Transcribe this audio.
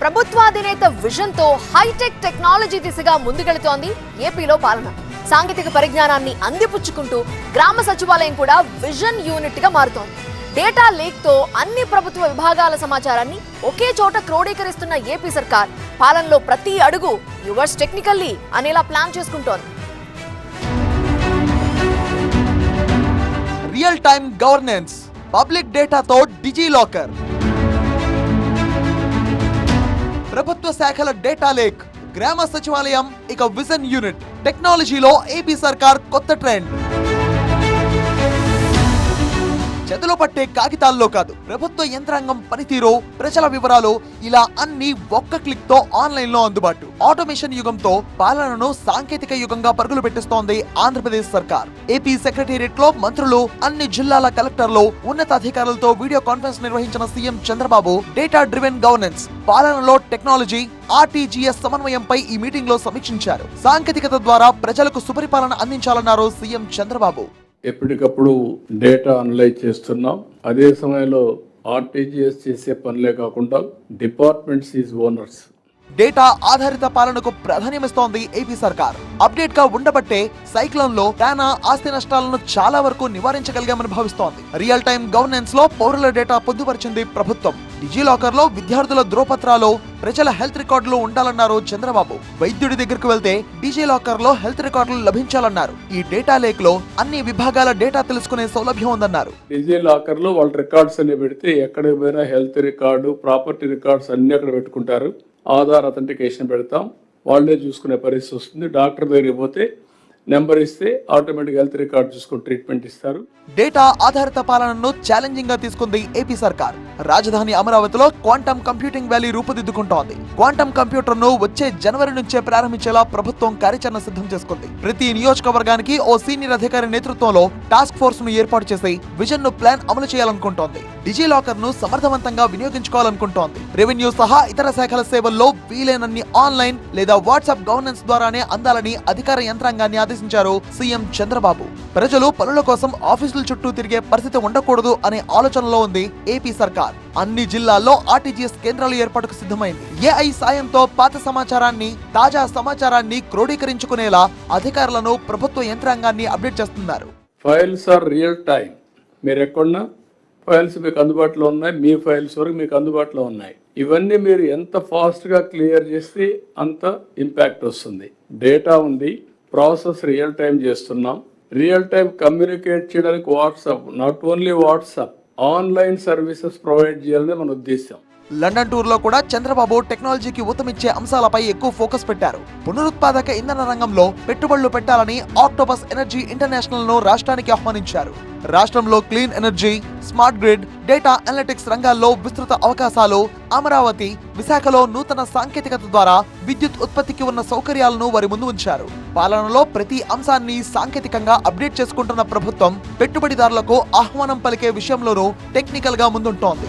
ప్రభుత్వాధినేత విజన్తో hitech technology దిశగా ముందుకెళుతోంది ఏపీలో పాలన. సాంకేతిక పరిజ్ఞానాన్ని అందిపుచ్చుకుంటూ గ్రామ సచివాలయం కూడా విజన్ యూనిట్గా మారుతోంది. డేటా లీక్తో అన్ని ప్రభుత్వ విభాగాల సమాచారాన్ని ఒకే చోట క్రోడీకరిస్తున్న ఏపీ సర్కార్ పాలనలో ప్రతి అడుగు యువర్స్ టెక్నికల్లీ అనేలా ప్లాన్ చేసుకుంటోంది. రియల్ టైమ్ గవర్నెన్స్ పబ్లిక్ డేటాతో డిజీ లాకర్ ప్రభుత్వ శాఖల డేటా లేక్ గ్రామ సచివాలయం ఇక విజన్ యూనిట్. టెక్నాలజీలో ఏపీ సర్కార్ కొత్త ట్రెండ్. చేతిలో పట్టే కాగితాల్లో కాదు. ప్రభుత్వ యంత్రాంగం పనితీరు ప్రజల వివరాలు ఇలా అన్ని ఒక్క క్లిక్తో ఆన్లైన్లో అందుబాటు. ఆటోమేషన్ యుగంతో పాలనను సాంకేతిక యుగంగా పరుగులు పెట్టిస్తోంది ఆంధ్రప్రదేశ్ సర్కార్. ఏపీ సెక్రటేరియట్లో మంత్రులు అన్ని జిల్లాల కలెక్టర్లు ఉన్నతాధికారులతో వీడియో కాన్ఫరెన్స్ నిర్వహించిన CM Chandrababu data driven governance పాలనలో టెక్నాలజీ ఆర్టీజీఎస్ సమన్వయంపై ఈ మీటింగ్లో సమీక్షించారు. సాంకేతికత ద్వారా ప్రజలకు సుపరిపాలన అందించాలన్నారు సీఎం చంద్రబాబు. ఎప్పటికప్పుడు డేటా అనలైజ్ చేస్తున్నాం. అదే సమయంలో ఆర్టీజీఎస్ చేసే పనులే కాకుండా డిపార్ట్మెంట్స్ ఈజ్ ఓనర్స్. డేటా ఆధారిత పాలనకు ప్రాధాన్యమిస్తోంది ఏపీ సర్కార్. అప్డేట్గా ఉండబట్టే సైక్లోన్లో డానా ఆస్తి నష్టాలను చాలా వరకు నివారించగలిగామని భావిస్తోంది. రియల్ టైం గవర్నెన్స్లో పౌరుల డేటా పొందుపరిచింది ప్రభుత్వం. డిజిలాకర్లో విద్యార్థుల ధ్రువపత్రాలు ప్రజల హెల్త్ రికార్డులు ఉండాలన్నారు చంద్రబాబు. వైద్యుడి దగ్గరకు వెళ్తే డిజిలాకర్లో హెల్త్ రికార్డులు లభించాలన్నారు. ఈ డేటా లేక్లో అన్ని విభాగాల డేటా తెలుసుకునే సౌలభ్యం ఉందన్నారు. డిజీ లో వాళ్ళ రికార్డ్స్ అన్ని పెడితే ఎక్కడికి పోయినా హెల్త్ రికార్డు ప్రాపర్టీ రికార్డ్స్ అన్ని అక్కడ పెట్టుకుంటారు. ఆధార్ అథెంటికేషన్ పెడతాం. వాళ్ళే చూసుకునే పరిస్థితి వస్తుంది. డాక్టర్ దగ్గరికి పోతే నెంబర్ ఇస్తే ఆటోమేటిక్ హెల్త్ రికార్డ్ చూసుకొని ట్రీట్మెంట్ ఇస్తారు. డేటా ఆధారిత పాలనను ఛాలెంజింగ్గా తీసుకుంది ఏపీ సర్కార్. రాజధాని అమరావతిలో క్వాంటమ్ కంప్యూటింగ్ వ్యాలీ రూపుదిద్దుకుంటోంది. క్వాంటమ్ కంప్యూటర్ను వచ్చే జనవరి నుంచే ప్రారంభించేలా ప్రభుత్వం కార్యాచరణ సిద్ధం చేసుకుంది. ప్రతి నియోజకవర్గానికి ఓ సీనియర్ అధికారి నేతృత్వంలో టాస్క్ ఫోర్స్ను ఏర్పాటు చేసి విజన్ను ప్లాన్ అమలు చేయాలనుకుంటోంది. డిజిలాకర్ను సమర్థవంతంగా వినియోగించుకోవాలనుకుంటోంది. రెవెన్యూ సహా ఇతర శాఖల సేవల్లో వీలైనన్ని ఆన్లైన్ లేదా వాట్సాప్ గవర్నెన్స్ ద్వారానే అందాలని అధికార యంత్రాంగాన్ని ఆదేశించారు సీఎం చంద్రబాబు. ప్రజలు పనుల కోసం ఆఫీసుల చుట్టూ తిరిగే పరిస్థితి ఉండకూడదు అనే ఆలోచనలో ఉంది ఏపీ సర్కార్. అన్ని జిల్లాల్లో ఆర్టీజీఎస్ కేంద్రాలు ఏర్పాటుకు సిద్ధమైంది. ఏఐ సాయంతో పాత సమాచారాన్ని తాజా సమాచారాన్ని క్రోడీకరించుకునేలా అధికారులను ప్రభుత్వ యంత్రాంగాన్ని అప్డేట్ చేస్తున్నారు. ఫైల్స్ ఆర్ రియల్ టైం మీరు ఎక్కడున్నా ఫైల్స్ మీకు అందుబాటులో ఉన్నాయి. మీ ఫైల్స్ వరకు మీకు అందుబాటులో ఉన్నాయి. ఇవన్నీ మీరు ఎంత ఫాస్ట్గా క్లియర్ చేస్తే అంత ఇంపాక్ట్ వస్తుంది. డేటా ఉంది. ప్రాసెస్ రియల్ టైం చేస్తున్నాం. రియల్ టైం కమ్యూనికేట్ చేయడానికి WhatsApp not only WhatsApp online services provide చేయాలనే మన ఉద్దేశం లండన్ టూర్లో కూడా చంద్రబాబు టెక్నాలజీకి ఊతమిచ్చే అంశాలపై ఎక్కువ ఫోకస్ పెట్టారు. పునరుత్పాదక ఇంధన రంగంలో పెట్టుబడులు పెట్టాలని ఆక్టోపస్ ఎనర్జీ ఇంటర్నేషనల్ను రాష్ట్రానికి ఆహ్వానించారు. రాష్ట్రంలో clean energy smart grid data analytics రంగాల్లో విస్తృత అవకాశాలు అమరావతి విశాఖలో నూతన సాంకేతికత ద్వారా విద్యుత్ ఉత్పత్తికి ఉన్న సౌకర్యాలను వారి ముందు ఉంచారు. పాలనలో ప్రతి అంశాన్ని సాంకేతికంగా అప్డేట్ చేసుకుంటున్న ప్రభుత్వం పెట్టుబడిదారులకు ఆహ్వానం పలికే విషయంలోనూ టెక్నికల్గా ముందుంటోంది.